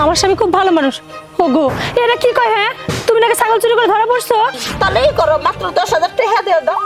আমার স্বামী খুব ভালো মানুষ। ওগো এরা কি কয় হ্যাঁ? তুমি নাকি ছাগল চুরি করে ধরা পড়ছো? তাহলেই করো মাত্র দশ হাজার টাকা দিয়ে দাও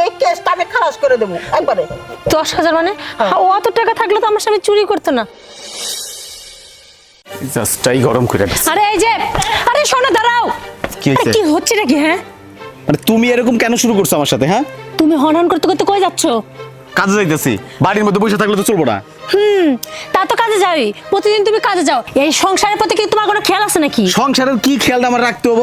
এই- কেসটা আমি খালাস করে দেবো একবারে। দশ হাজার মানে? ও অত টাকা থাকলে তো আমার স্বামী চুরি করতো না। জাস্টটাই গরম করে আরে এই যে আরে শোনো দাঁড়াও। কি হয়েছে? আরে, কি হচ্ছে নাকি হ্যাঁ? মানে তুমি এরকম কেন শুরু করছ আমার সাথে হ্যাঁ? তুমি হনন করতে করতে কই যাচ্ছ? কাজে যাইতেছি। বাড়ির মধ্যে বসে থাকলে তো চলবো না। হুম তা তো কাজে যাওই প্রতিদিন তুমি কাজে যাও। এই সংসারের প্রতি কি তোমার কোনো খেয়াল আছে নাকি? সংসারের কি খেয়ালটা আমার রাখতে হব?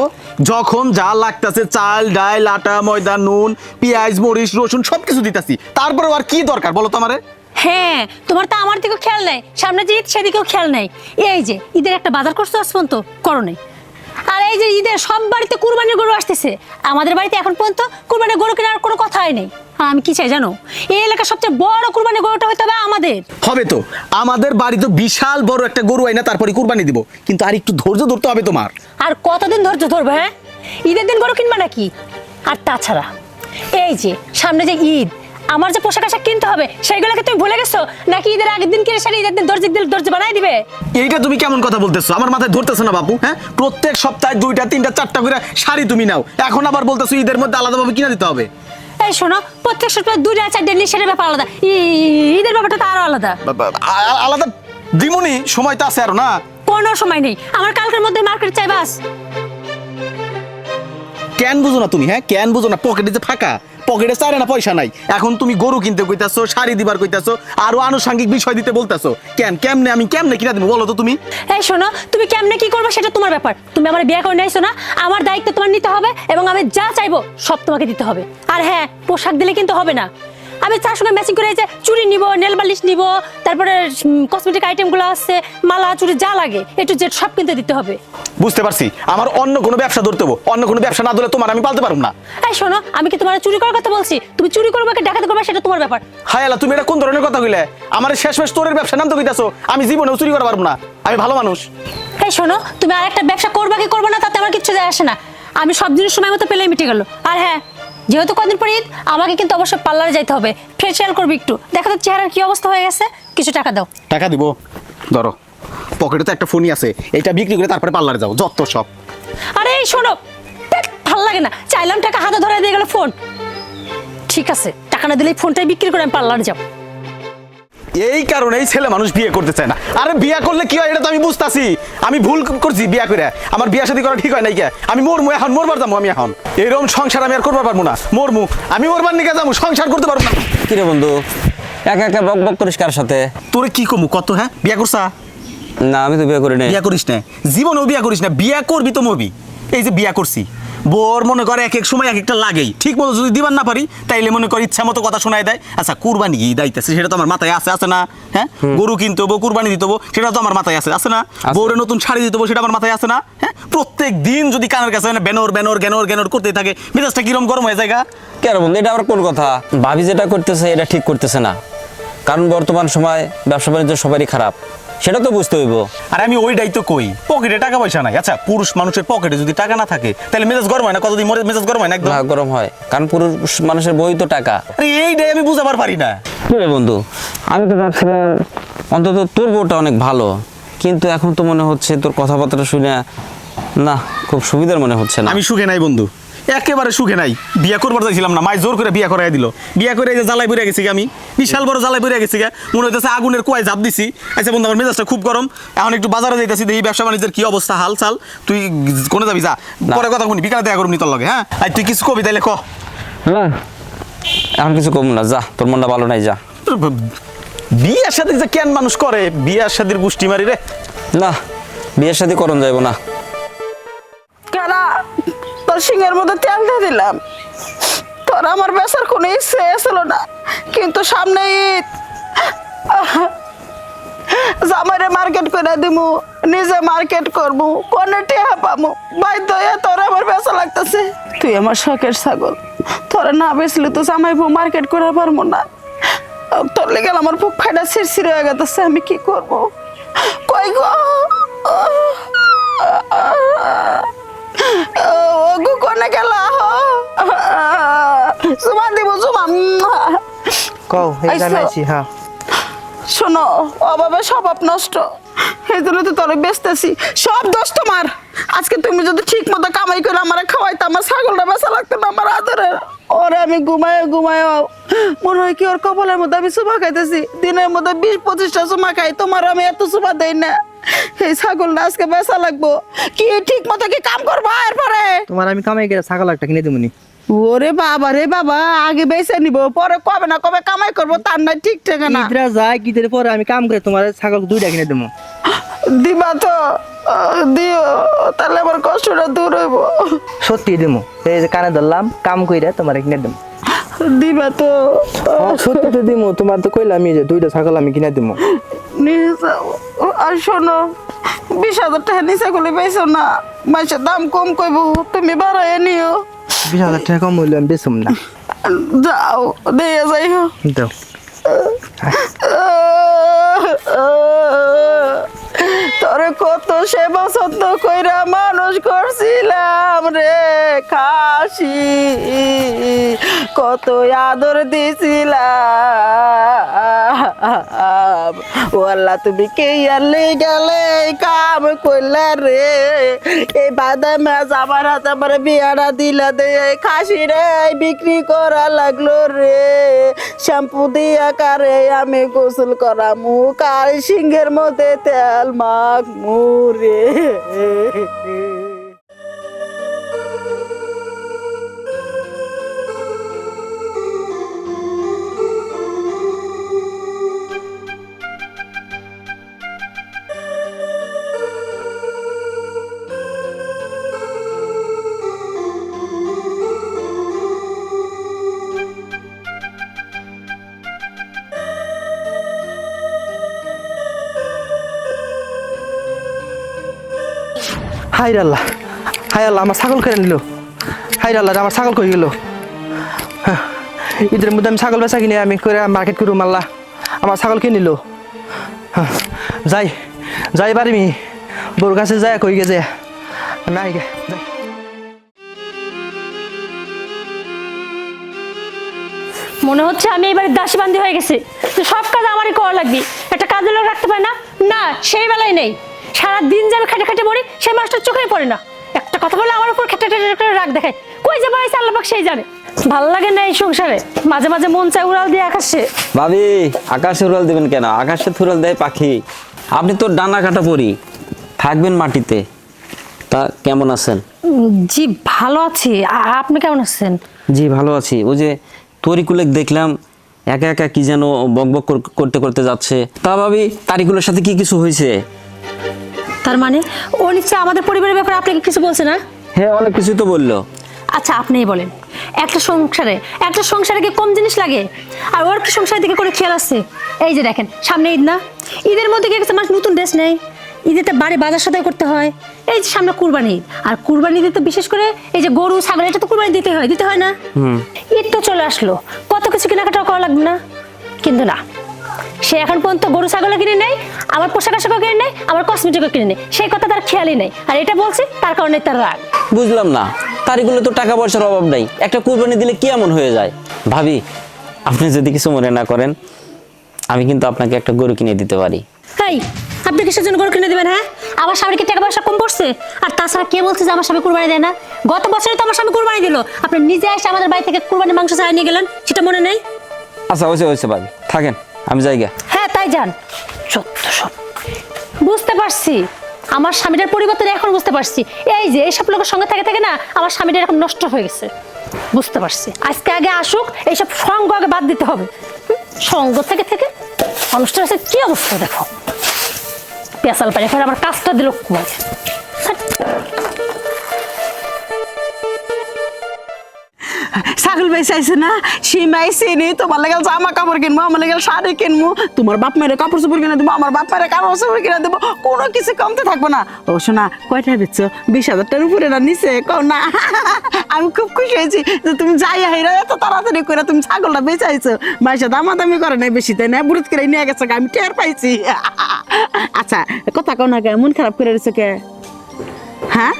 যখন যা লাগতেছে চাল ডাল আটা ময়দা নুন পেঁয়াজ মরিচ রসুন সবকিছু দিতেছি। তারপরে আর কি দরকার বলো তো আমারে? হ্যাঁ তোমার তো আমার দিকেও খেয়াল নেই। সামনে যে ঈদ সেদিকেও খেয়াল নেই। এই যে ঈদের একটা বাজার করছ আজ পর্যন্ত করো নাই। আর এই যে ঈদের সব বাড়িতে কুরবানির গরু আসতেছে। আমাদের বাড়িতে এখন পর্যন্ত কুরবানির গরু কেনার কোনো কথাই নেই। আর আমি কি চাই জানো? এই এলাকার সবচেয়ে বড় কুরবানি গরুটা হইতে হবে আমাদের। হবে তো। আমাদের বাড়ি তো বিশাল বড় একটা গরু আইনা তারপরে কুরবানি দিব। কিন্তু আর একটু ধৈর্য ধরতে হবে তোমার। আর কতদিন ধৈর্য ধরবে হ্যাঁ? ঈদের দিন গরু কিনবা নাকি? আর তাছাড়া এই যে সামনে যে ঈদ আমার যে পোশাক আশাক কিনতে হবে সেইগুলোকে তুমি ভুলে গেছো? নাকি ঈদের আগের দিন কিনে সারি ঈদের দিন দর্জি দিল দর্জি বানাই দিবে? এইটা তুমি কেমন কথা বলতেছো? আমার মাথায় ধরতেছো না বাপু হ্যাঁ? প্রত্যেক সপ্তাহে দুইটা তিনটা চারটা করে শাড়ি তুমি নাও। এখন আবার বলতেছো ঈদের মধ্যে আলাদাভাবে কিনে দিতে হবে। এই শোনো প্রত্যেক সপ্তাহে চারটে ব্যাপার আলাদা। ঈদের ব্যাপারটা তো আরও আলাদা। আলাদা দিমুনি সময় তো আছে আরও না? কোনো সময় নেই। আমার কালকের মধ্যে মার্কেট চাই বাস। কেন বুঝো না তুমি হ্যাঁ? কেন বুঝো না? পকেটে যে ফাঁকা। পকেটে চারে না পয়সা নাই। এখন তুমি গরু কিনতে কইতাছো, শাড়ি দিবার কইতাছো, আরও আনুষঙ্গিক বিষয় দিতে বলতাছো। কেন, কেমনে, আমি কেমনে কিনা দেবো বলো তো তুমি? এই শোনো, তুমি কেমনে কি করবে সেটা তোমার ব্যাপার। তুমি আমার বিয়ে করে নিয়েছো না, আমার দায়িত্ব তোমার নিতে হবে এবং আমি যা চাইব সব তোমাকে দিতে হবে। আর হ্যাঁ পোশাক দিলে কিন্তু হবে না। আমি তার সঙ্গে ম্যাচিং করে যে চুড়ি নিব নেল বালিশ নিব তারপরে কসমেটিক আইটেমগুলো আছে মালা চুড়ি যা লাগে একটু জেড সব কিনতে দিতে হবে। বুঝতে পারছি। আমার অন্য কোনো ব্যবসা ধরতে হব। অন্য কোনো ব্যবসা না ধরলে তোমার আমি পালতে পারব না। এই শোনো আমি কি তোমার চুরি করার কথা বলছি? তুমি চুরি করবে কি ডাকাতি করবে সেটা তোমার ব্যাপার। হায় আল্লাহ তুমি এটা কোন ধরনের কথা কইলে? আমার শেষ মেশ তোরের ব্যবসা নাম তো কইতাছো আমি জীবনেও চুরি করতে পারব না। আমি ভালো মানুষ। এই শোনো তুমি আর একটা ব্যবসা করবা কি করবে না তাতে আমার কিচ্ছু যায় আসে না। আমি সব জিনিস সময় মতো পেলেই মিটে গেল। আর হ্যাঁ যেহেতু কদিন পর ঈদ আমাকে কিন্তু অবশ্যই পার্লারে যাইতে হবে। ফেসিয়াল করবি একটু। দেখো তো চেহারার কি অবস্থা হয়ে গেছে। কিছু টাকা দাও। টাকা দিব? ধরো পকেটে তো একটা ফোনই আছে। এটা বিক্রি করে তারপরে পার্লারে যাও যত সব। আরে এই শোনো ভালো লাগে না। চাইলাম টাকা হাতে ধরে দিয়ে গেল ফোন। ঠিক আছে টাকা না দিলে ফোনটাই বিক্রি করে আমি পার্লারে যাব। এই কারণেই ছেলে মানুষ বিয়ে করতে চায় না। আরে বিয়ে করলে কি হয় এটা তো আমি বুঝতাছি। আমি ভুল করছি বিয়া করে আমার বিয়া শাদী করা ঠিক হয় নাই কে? আমি মরমু এখন মরবার যাব আমি এখন। এরকম সংসার আমি আর করবার পারব না। মরমু। আমি মরবার নিকে যাব সংসার করতে পারব না। কিরে বন্ধু একা একা বক বক করিস কার সাথে? তোরে কি কমু কত হ্যাঁ? বিয়া করছা? না আমি তো বিয়ে করি নাই। বিয়া করিস না জীবনেও বিয়া করিস না বিয়া করবি তো মরবি। এই যে বিয়া করছি। বোর মনে করে এক এক সময় এক একটা লাগেই। ঠিক মতো যদি দিবার না পারি তাইলে মনে করি ইচ্ছা মতো কথা শোনায় দেয়। আচ্ছা কুরবানি কি দায়িত্ব সেটা তো আমার মাথায় আছে আছে না? হ্যাঁ? গরু কিনতে হব কুরবানি দিতে হব সেটা তো আমার মাথায় আছে আছে না? বউরে নতুন শাড়ি দিতে হব সেটা আমার মাথায় আছে না? হ্যাঁ? প্রত্যেক দিন যদি কানের কাছে মানে ব্যানর ব্যানর গ্যানর গ্যানর করতেই থাকে মেজাজটা কিরম গরম হয়ে যায় গা? কেন বন্ধু এটা আবার কোন কথা? ভাবি যেটা করতেছে এটা ঠিক করতেছে না। কারণ বর্তমান সময় ব্যবসা বাণিজ্য সবারই খারাপ সেটা তো বুঝতে হইব। আর আমি ওইটাই তো কই পকেটে টাকা পয়সা নাই। আচ্ছা পুরুষ মানুষের পকেটে যদি টাকা না থাকে তাহলে মেজাজ গরম হয় না? কতদিন মরে মেজাজ গরম হয় না একদম? না গরম হয় কারণ পুরুষ মানুষের বই তো টাকা। আরে এইটাই আমি বুঝাবার পারি না। রে বন্ধু আমি তো ভাবছিলাম অন্তত তোর বউটা অনেক ভালো কিন্তু এখন তো মনে হচ্ছে তোর কথাবার্তা শুনে না খুব সুবিধার মনে হচ্ছে না। আমি সুখে নাই বন্ধু। একেবারে সুখে নাই। বিয়া করবার চাইছিলাম না মাই জোর করে বিয়া করাই দিল। বিয়া করে যে জ্বালাই পড়ে গেছি আমি। বিশাল বড় জ্বালাই পড়ে গেছি মনে হইতেছে আগুনের কুয়ায় ঝাপ দিছি। আচ্ছা বন্ধু আমার মেজাজটা খুব গরম। এখন একটু বাজারে যাইতেছি দেখি ব্যবসা বাণিজ্যের কি অবস্থা হাল চাল তুই কোনে যাবি যা। পরে কথা শুনি বিকালে দেখা করবি তোর লগে হ্যাঁ? আর তুই কিছু কবি তাইলে ক। না এখন কিছু কম না যা। তোর মনটা ভালো নাই যা। বিয়ার সাথে যে কেন মানুষ করে? বিয়ার সাথে গুষ্টি মারি রে। না বিয়ের সাথে করণ যাইব না। কেনা সিংহের মধ্যে তেল দিয়ে দিলাম। তোর আমার বেচার কোনো ইচ্ছে ছিল না। কিন্তু সামনে ঈদ। জামাইরে মার্কেট করে দিমু, নিজে মার্কেট করব কোনে টেহা পামু। বাধ্য তোর আমার বেচা লাগতেছে। তুই আমার শখের ছাগল। তোরা না বেচলে তো জামাই বউ মার্কেট করে পারব না। তোর লেগে আমার বুক ফাইটা ছিড়ছিড় হয়ে গেছে আমি কি করব? কই গো? ওগু কোনে গেল? জুমা দিব জুমা কও এই জানাইছি হ্যাঁ। শোনো অভাবে স্বভাব নষ্ট। এই জন্য তো তোরে বেচতেছি। সব দোষ তোমার। আজকে তুমি যদি ঠিক মতো কামাই করে আমার খাওয়াইতে আমার ছাগলটা বেচা লাগতো না আমার আদরের ওরে আমি ঘুমায় ঘুমায় মনে হয় কি ওর কপালের মধ্যে আমি সুমা খাইতেছি। দিনের মধ্যে বিশ পঁচিশটা সুমা খাই তোমার আমি এত সুমা দেই না। এই ছাগলটা আজকে বেচা লাগবো। কি ঠিক মতো কি কাম করব এরপরে? তোমার আমি কামাই করে ছাগল একটা কিনে দেবনি ওরে বাবা রে বাবা আগে বেচে নিব পরে কবে না কবে কামাই করব তার নাই ঠিক ঠিক না ঈদরা যায় ঈদের পরে আমি কাম করে তোমার ছাগল দুইটা কিনে দেবো। দিবা তো দিও তাহলে আমার কষ্টটা দূর হইব। সত্যি দেবো। এই যে কানে ধরলাম কাম কইরা তোমার কিনে দেবো। দিবা তো। সত্যি তো দিমু তোমার তো কইলাম যে দুইটা ছাগল আমি কিনে দিমু। যাও আর শোনো বিশ হাজার টাকা নিচে খুলে পাইছো না। মাসের দাম কম কইব তুমি বাড়াই নিও। বিশ হাজার টাকা কম হইলে আমি বেচুম না। যাও দিয়ে যাই হোক দাও কত সেবা যত্ন কইরা মানুষ করছিলাম রে খাসি। কত আদর দিছিলাম। ও আল্লাহ তুমি কে আনলে গেলে কাম কইলা রে? এই বাদা মাছ আমার হাতে আমার বিয়ারা দিলা দে। খাসি রে বিক্রি করা লাগল রে। শ্যাম্পু দিয়া কারে আমি গোসল করামু। কার সিংহের মধ্যে তেল মাখ মুরে হাই আল্লাহ হাই আল্লাহ আমার ছাগল কেড়ে নিল। হাই আল্লাহ আমার ছাগল কই গেল? হ্যাঁ, ঈদের মধ্যে আমি ছাগল বেচা কিনে আমি করে মার্কেট করু মাল্লা আমার ছাগল কিনে নিল? হ্যাঁ, যাই যাই পারিমি বড় কাছে যায় কই গেছে? আমি আই গে যাই। মনে হচ্ছে আমি এবারে দাসী বান্দি হয়ে গেছি। সব কাজ আমারই করা লাগবে। একটা কাজের লোক রাখতে পারে না? না সেই বেলায় নেই। সারা দিন যাবে খেটে খেটে মরি সেই মাস্টার চোখেই পড়ে না। একটা কথা বলে আমার উপর খেটে খেটে রাগ দেখায়। কই যে বাড়াইছে আল্লাপাক সেই জানে। ভালো লাগে না এই সংসারে। মাঝে মাঝে মন চায় উড়াল দিয়ে আকাশে। ভাবি আকাশে উড়াল দেবেন কেন? আকাশে থুরাল দেয় পাখি। আপনি তো ডানা কাটা পড়ি থাকবেন মাটিতে। তা কেমন আছেন? জি ভালো আছি। আপনি কেমন আছেন? জি ভালো আছি। ওই যে তরিকুলেক দেখলাম একা একা কি যেন বকবক কর- করতে করতে যাচ্ছে। তা ভাবি তারিকুলের সাথে কি কিছু হয়েছে? তার মানে? ও নিশ্চয় আমাদের পরিবারের ব্যাপারে আপনাকে কিছু বলছে না? হ্যাঁ অনেক কিছু তো বলল। আচ্ছা আপনিই বলেন। একটা সংসারে একটা সংসারে কি কম জিনিস লাগে? আর ওর কি সংসারের দিকে করে খেয়াল আছে? এই যে দেখেন সামনে ঈদ না? ঈদের মধ্যে কি একটা মানুষ নতুন ড্রেস নেই ঈদেতে বাড়ি বাজার সদাই করতে হয়। এই যে সামনে কুরবানি ঈদ। আর কুরবানি ঈদে তো বিশেষ করে এই যে গরু ছাগল এটা তো কুরবানি দিতে হয় দিতে হয় না? ঈদ তো চলে আসলো। কত কিছু কেনাকাটা করা লাগবে না? কিন্তু না সে এখন পর্যন্ত গরু ছাগলও কিনে নেই আমার পোশাক আশাকও কিনে নেই আমার কসমেটিকও কিনে নেই সেই কথা তার খেয়ালই নেই। আর এটা বলছে তার কারণে তার রাগ। বুঝলাম না। তারিকুলে তো টাকা পয়সার অভাব নাই। একটা কুরবানি দিলে কি এমন হয়ে যায়? ভাবি আপনি যদি কিছু মনে না করেন আমি কিন্তু আপনাকে একটা গরু কিনে দিতে পারি। তাই আপনি কিসের জন্য গরু কিনে দেবেন হ্যাঁ? আমার স্বামীর কি টাকা পয়সা কম পড়ছে? আর তাছাড়া কে বলছে যে আমার স্বামী কুরবানি দেয় না? গত বছরে তো আমার স্বামী কুরবানি দিল। আপনি নিজে এসে আমাদের বাড়ি থেকে কুরবানি মাংস চাই নিয়ে গেলেন সেটা মনে নেই? আচ্ছা হয়েছে হয়েছে ভাবি। থাকেন। আমি যাই গা। হ্যাঁ তাই যান। সত্য সব বুঝতে পারছি। আমার স্বামীটার পরিবর্তন এখন বুঝতে পারছি। এই যে, এইসব লোকের সঙ্গে থেকে, থাকে না, আমার স্বামীটা এখন নষ্ট হয়ে গেছে। বুঝতে পারছি। আজকে আগে আসুক, এইসব সঙ্গ আগে বাদ দিতে হবে। সঙ্গ থেকে থেকে অনুষ্ঠান আছে কি অবস্থা দেখো। পেঁচাল পারে ফের আমার কাজটা দিল কুমার ছাগল বেচাইছে না সীমাই চিনি তোমার লেগে জামা কাপড় কিনবো, আমার লেগে শাড়ি কিনবো, তোমার বাপ মায়ের কাপড় চোপড় কিনে দেবো, আমার বাপ মায়ের কাপড় চোপড় কিনে দেবো, কোনো কিছু কমতে থাকব না। ও শোনা কয়টা বেচছো বিশ হাজার টাকার উপরে না নিচে কও না। আমি খুব খুশি হয়েছি যে তুমি যাই হাইরা এত তাড়াতাড়ি করে তুমি ছাগলটা বেচাইছো। মাইসা দামাদামি করে নাই বেশি, তাই না? বুড়িত করে নিয়ে গেছে আমি টের পাইছি। আচ্ছা কথা কও না কে মন খারাপ করে রয়েছে কে? হ্যাঁ?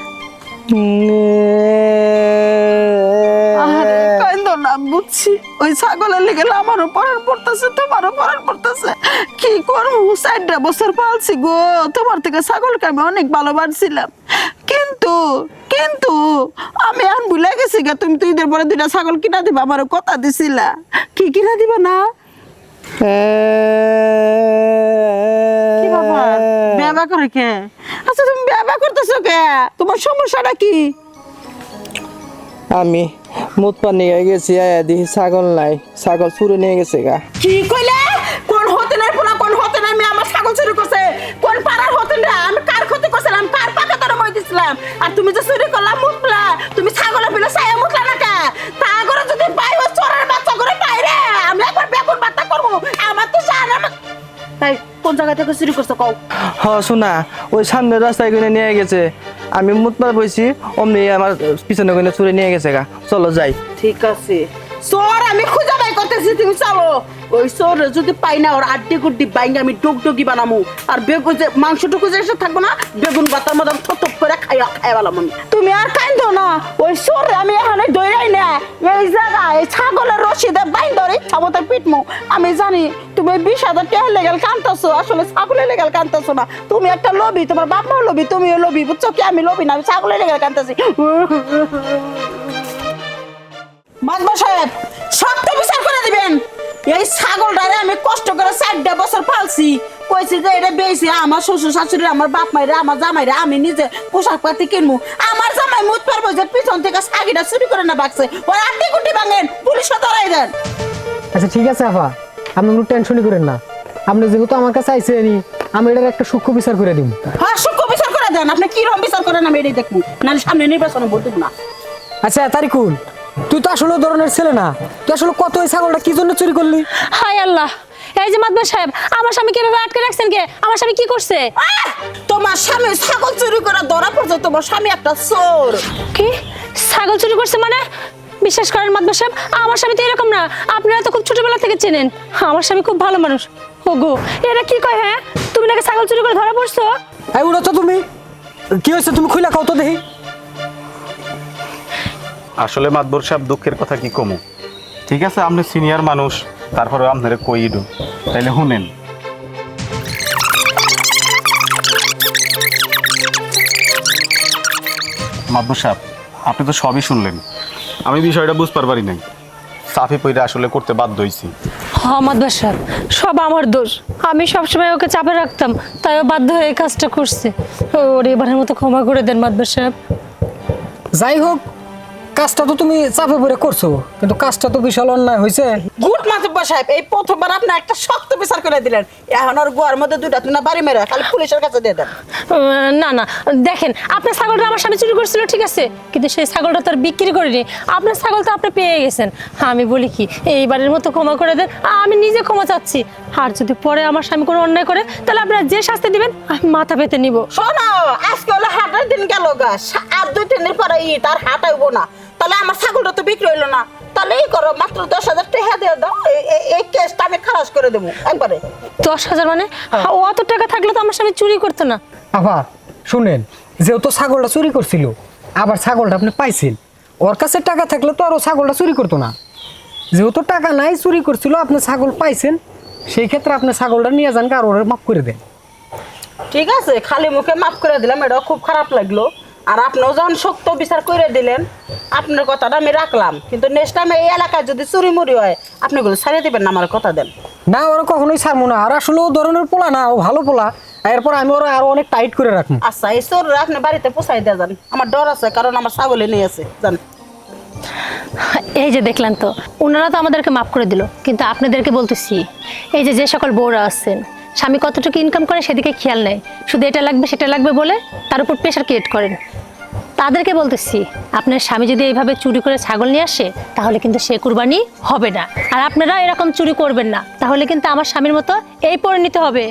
না বুঝছি। ওই ছাগলের লেগে আমারও পড়ার পড়তেছে তোমারও পড়ার পড়তেছে। কি করব? চারটা বছর পালছি গো। তোমার থেকে ছাগলকে আমি অনেক ভালোবাসছিলাম। কিন্তু কিন্তু আমি এখন ভুলে গেছি গা তুমি তো ঈদের পরে দুইটা ছাগল কিনা দিবা আমার কথা দিছিলা। কি কিনা দিবা না? কি বাবা ব্যবা করে কে? আচ্ছা তুমি ব্যবা করতেছো কে? তোমার সমস্যাটা কি? আমি মুতপা নিয়ে গেছি দিহি ছাগল নাই, ছাগল চুরে নিয়ে গেছে গা। কি কইলে? কোন হোটেলের পোলা, কোন হোটেলে আমি আমার ছাগল চুরি করছে। কোন পাড়ার হোটেলে আমি কার ক্ষতি করছিলাম? কার পাকা তারা মই দিছিলাম? আর তুমি যে চুরি করলাম মুতলা, তুমি ছাগলের বিলে সায়া মুতলা না কে তা করে যদি পাই ওই চোরের বাচ্চা করে পাই রে, আমি একবার বেগুন বাত্তা করব। আমার তো জানা তাই কোন জায়গা থেকে চুরি করছ কও? হ শোনা ওই সামনের রাস্তায় কিনে নিয়ে গেছে। আমি মুতমার বইছি অমনি আমার পিছনে কিনে চুরি নিয়ে গেছে গা। চলো যাই। ঠিক আছে। চোর আমি খুঁজে বাই করতেছি তুমি চলো। ওই চোর যদি পাই না ওর আড্ডি গুড্ডি বাইঙ্গে আমি ডুগডুগি বানামু। আর বেগুন যে মাংসটুকু যে এসে থাকব না বেগুন বাতার মতো করে খাইয়া খাই পেলাম তুমি আর কান্দো না, ওই চোর আমি এখানে দৌড়াই না। এই জায়গা এই ছাগলের রশিদে বাইন ধরে মতো পিটমু। আমি জানি তুমি বিশ হাজার টাকা লেগেল কানতেছো, আসলে ছাগলের লেগেল কানতেছো না। তুমি একটা লোভি, তোমার বাপ মাও লোভি, তুমিও লোভি, বুঝছ কি? আমি লোভি না, আমি ছাগলের লেগেল কানতেছি। মাদবা সাহেব, সব তো বিচার করে দিবেন। এই ছাগলটারে আমি কষ্ট করে চারটা বছর পালছি। কইছি যে এটা বেশি আমার শ্বশুর শাশুড়ি আমার বাপ মাইরে আমার জামাইরে আমি নিজে পোশাক পাতি কিনবো আমার জামাই মুখ পারব যে পিছন থেকে সাগিটা চুরি করে না বাকছে ওই আটটি কুটি ভাঙেন পুলিশও ধরাই দেন। আচ্ছা ঠিক আছে আপা আপনি কোনো টেনশনই করেন না। আপনি যেহেতু আমার কাছে আইসেনি আমি এটার একটা সূক্ষ্ম বিচার করে দিব হ্যাঁ সূক্ষ্ম বিচার করে দেন। আপনি কিরম বিচার করেন আমি এটাই দেখব। নাহলে সামনে নির্বাচনে ভোট দেবো না। আচ্ছা তারিকুল তুই তো আসলে ধরনের ছেলে না। তুই আসলে কত ওই ছাগলটা কি জন্য চুরি করলি? হায় আল্লাহ এই যে মাদবা সাহেব আমার স্বামী কীভাবে আটকে রাখছেন কে? আমার স্বামী কি করছে? আহ! তোমার স্বামী ছাগল চুরি করে ধরা পড়ছে তোমার স্বামী একটা চোর। কি? ছাগল চুরি করছে মানে? বিশ্বাস করেন মাদবা সাহেব আমার স্বামী তো এরকম না। আপনারা তো খুব ছোটবেলা থেকে চেনেন। আমার স্বামী খুব ভালো মানুষ। ওগো এরা কি কয় হ্যাঁ? তুমি নাকি ছাগল চুরি করে ধরা পড়ছো? এই উড়ো তুমি? কি হয়েছে? তুমি খুইলা কত দেখি। আসলে মাতবর সাহেব দুঃখের কথা কি কমু? ঠিক আছে আপনি সিনিয়র মানুষ। তারপরে আপনারে কই ইডু? তাইলে শুনেন। মাতবর সাহেব আপনি তো সবই শুনলেন। আমি বিষয়টা বুঝতে পারি নাই। সাফি পইরা আসলে করতে বাধ্য হইছি। হ্যাঁ মাদবা সাহেব সব আমার দোষ। আমি সবসময় ওকে চাপে রাখতাম তাই ও বাধ্য হয়ে এই কাজটা করছে। ওর এবারের মতো ক্ষমা করে দেন মাদবা সাহেব। যাই হোক কাজটা তো তুমি চাপে পড়ে করছ কিন্তু কাজটা তো বিশাল অন্যায় হয়েছে মাতব্বা সাহেব এই প্রথমবার আপনি একটা শক্ত বিচার করে দিলেন। এখন আর গোয়ার মধ্যে দুইটা তুই না বাড়ি মেরে খালি পুলিশের কাছে দিয়ে দেন। না না দেখেন আপনার ছাগলটা আমার স্বামী চুরি করছিল ঠিক আছে? কিন্তু সেই ছাগলটা তো আর বিক্রি করিনি। আপনার ছাগল তো আপনি পেয়ে গেছেন। আমি বলি কি এইবারের মতো ক্ষমা করে দেন। আমি নিজে ক্ষমা চাচ্ছি। আর যদি পরে আমার স্বামী কোনো অন্যায় করে তাহলে আপনারা যে শাস্তি দিবেন আমি মাথা পেতে নিব। শোনো আজকে হলো হাটের দিন গেল গা। আর দুই তিন দিন পরে ঈদ আর হাট হইব না। তাহলে আমার ছাগলটা তো বিক্রি হইল না। তাহলে এই করো মাত্র দশ হাজার টাকা দিয়ে দাও এই- কেসটা আমি খালাস করে দেবো একবারে। দশ হাজার মানে? ও অত টাকা থাকলে তো আমার স্বামী চুরি করতো না। আবার শুনেন যেহেতু ছাগলটা চুরি করছিল আবার ছাগলটা আপনি পাইছেন ওর কাছে টাকা থাকলে তো আর ও ছাগলটা চুরি করতো না। যেহেতু টাকা নাই চুরি করছিল আপনি ছাগল পাইছেন সেই ক্ষেত্রে আপনি ছাগলটা নিয়ে যান আর ওরা মাফ করে দেন। ঠিক আছে খালি মুখে মাফ করে দিলাম এটাও খুব খারাপ লাগল। আর আপনিও যখন শক্ত বিচার করে দিলেন আপনার কথাটা আমি রাখলাম। কিন্তু নেক্সট টাইম এই এলাকায় যদি চুরি মুড়ি হয় আপনি গুলো ছাড়িয়ে দিবেন না আমার কথা দেন। না ওরা কখনোই ছাড়বো না। আর আসলে ও ধরনের পোলা না ও ভালো পোলা। এরপর আমি ওরা আরও অনেক টাইট করে রাখব। আচ্ছা এই চোর আপনি বাড়িতে পোষাই দিয়ে যান। আমার ডর আছে কারণ আমার ছাগলে নিয়ে আছে। জান এই যে দেখলেন তো ওনারা তো আমাদেরকে মাফ করে দিল কিন্তু আপনাদেরকে বলতেছি এই যে যে সকল বউরা আছেন স্বামী কতটুকু ইনকাম করে সেদিকে খেয়াল নেই। শুধু এটা লাগবে সেটা লাগবে বলে তার উপর প্রেশার ক্রিয়েট করেন। তাদেরকে বলতেছি, আপনার স্বামী যদি এইভাবে চুরি করে ছাগল নিয়ে আসে, তাহলে কিন্তু সে কুরবানি হবে না। আর আপনারা এরকম চুরি করবেন না। তাহলে কিন্তু আমার স্বামীর মতো এই পরিণতি হবে।